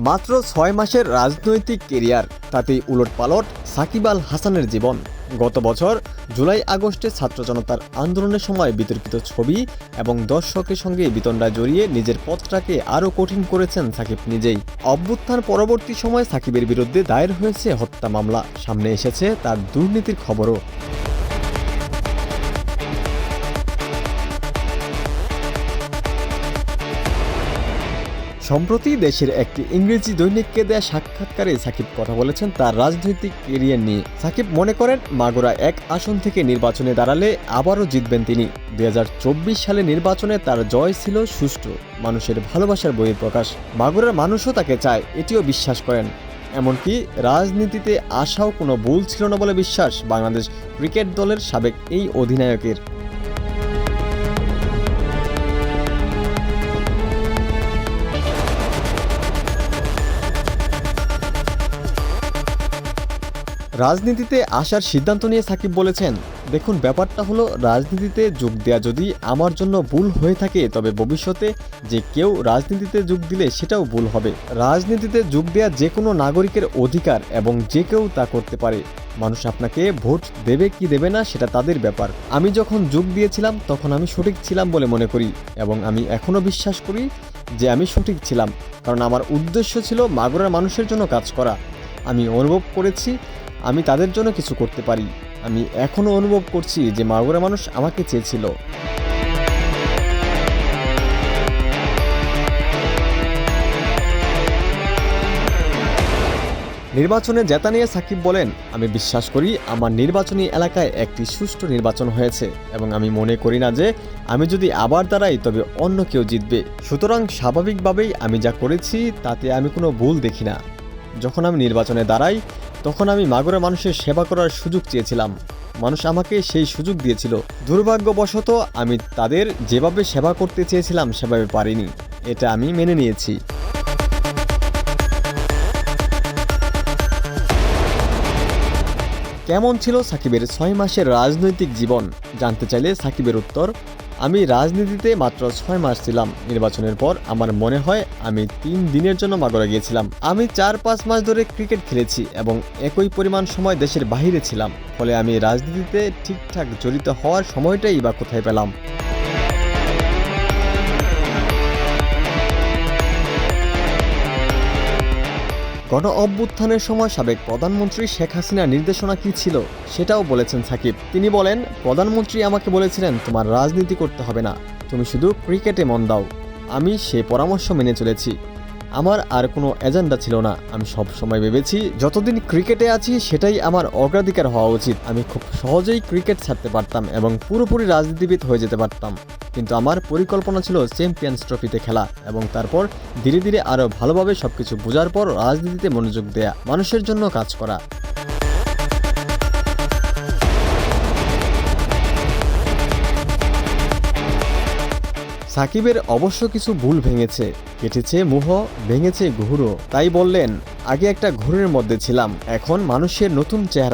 মাত্র ছয় মাসের রাজনৈতিক কেরিয়ার, তাতেই উলটপালট সাকিব আল হাসানের জীবন। গত বছর জুলাই আগস্টে ছাত্র জনতার আন্দোলনের সময় বিতর্কিত ছবি এবং দর্শকের সঙ্গে বিতণ্ডা জড়িয়ে নিজের পথটাকে আরও কঠিন করেছেন সাকিব নিজেই। অভ্যুত্থান পরবর্তী সময়ে সাকিবের বিরুদ্ধে দায়ের হয়েছে হত্যা মামলা। সামনে এসেছে তার দুর্নীতির খবরও। সম্প্রতি দেশের একটি ইংরেজি দৈনিককে দেয়া সাক্ষাৎকারে সাকিব কথা বলেছেন, তার রাজনৈতিক কেরিয়ার নিয়ে। সাকিব মনে করেন, মাগুরা এক আসন থেকে নির্বাচনে দাঁড়ালে আবারও জিতবেন তিনি। দু হাজার চব্বিশ সালে নির্বাচনে তার জয় ছিল সুষ্ঠু, মানুষের ভালোবাসার বইয়ের প্রকাশ মাগুরার মানুষও তাকে চায়, এটিও বিশ্বাস করেন। এমনকি রাজনীতিতে আসাও কোনো ভুল ছিল না বলে বিশ্বাস বাংলাদেশ ক্রিকেট দলের সাবেক এই অধিনায়কের। রাজনীতিতে আসার সিদ্ধান্ত নিয়ে সাকিব বলেছেন, দেখুন, ব্যাপারটা হলো রাজনীতিতে যোগ দেওয়া যদি আমার জন্য ভুল হয়ে থাকে, তবে ভবিষ্যতে যে কেউ রাজনীতিতে যোগ দিলে সেটাও ভুল হবে। রাজনীতিতে যোগ দেওয়া যে কোনো নাগরিকের অধিকার এবং যে কেউ তা করতে পারে। মানুষ আপনাকে ভোট দেবে কি দেবে না সেটা তাদের ব্যাপার। আমি যখন যোগ দিয়েছিলাম, তখন আমি সঠিক ছিলাম বলে মনে করি এবং আমি এখনও বিশ্বাস করি যে আমি সঠিক ছিলাম। কারণ আমার উদ্দেশ্য ছিল মাগুরার মানুষের জন্য কাজ করা। আমি অনুভব করেছি আমি তাদের জন্য কিছু করতে পারি। আমি এখনও অনুভব করছি যে মাগুরা মানুষ আমাকে চেয়েছিল। নির্বাচনে জেতা নিয়ে সাকিব বলেন, আমি বিশ্বাস করি আমার নির্বাচনী এলাকায় একটি সুষ্ঠু নির্বাচন হয়েছে এবং আমি মনে করি না যে আমি যদি আবার দাঁড়াই তবে অন্য কেউ জিতবে। সুতরাং স্বাভাবিকভাবেই আমি যা করেছি তাতে আমি কোনো ভুল দেখি না। যখন আমি নির্বাচনে দাঁড়াই তখন আমি মাগুরা মানুষের সেবা করার সুযোগ চেয়েছিলাম। মানুষ আমাকে সেই সুযোগ দিয়েছিল। দুর্ভাগ্যবশত আমি তাদের যেভাবে সেবা করতে চেয়েছিলাম সেভাবে পারিনি। এটা আমি মেনে নিয়েছি। কেমন ছিল সাকিবের ছয় মাসের রাজনৈতিক জীবন? জানতে চাইলে সাকিবের উত্তর আমি রাজনীতিতে মাত্র ছয় মাস ছিলাম। নির্বাচনের পর আমার মনে হয় আমি তিন দিনের জন্য মাগরা গিয়েছিলাম। আমি চার পাঁচ মাস ধরে ক্রিকেট খেলেছি এবং একই পরিমাণ সময় দেশের বাহিরে ছিলাম। ফলে আমি রাজনীতিতে ঠিকঠাক জড়িত হওয়ার সময়টাই বা কোথায় পেলাম। গণ অভ্যুত্থানের সময় সাবেক প্রধানমন্ত্রী শেখ হাসিনার নির্দেশনা কী ছিল সেটাও বলেছেন সাকিব। তিনি বলেন, প্রধানমন্ত্রী আমাকে বলেছিলেন, তোমার রাজনীতি করতে হবে না, তুমি শুধু ক্রিকেটে মন দাও। আমি সে পরামর্শ মেনে চলেছি। আমার আর কোনো এজেন্ডা ছিল না। আমি সব সময় ভেবেছি, যতদিন ক্রিকেটে আছি, সেটাই আমার অগ্রাধিকার হওয়া উচিত। আমি খুব সহজেই ক্রিকেট ছাড়তে পারতাম এবং পুরোপুরি রাজনীতিবিদ হয়ে যেতে পারতাম। কিন্তু আমার পরিকল্পনা ছিল চ্যাম্পিয়ন্স ট্রফিতে খেলা এবং তারপর ধীরে ধীরে আরও ভালোভাবে সবকিছু বোঝার পর রাজনীতিতে মনোযোগ দেয়া, মানুষের জন্য কাজ করা। সাকিবের অবশ্য কিছু ভুল ভেঙেছে, কেটেছে মুহ, ভেঙেছে ঘুরো তাই বললেন, আগে একটা ঘোরের মধ্যে ছিলাম, এখন মানুষের নতুন চেহারা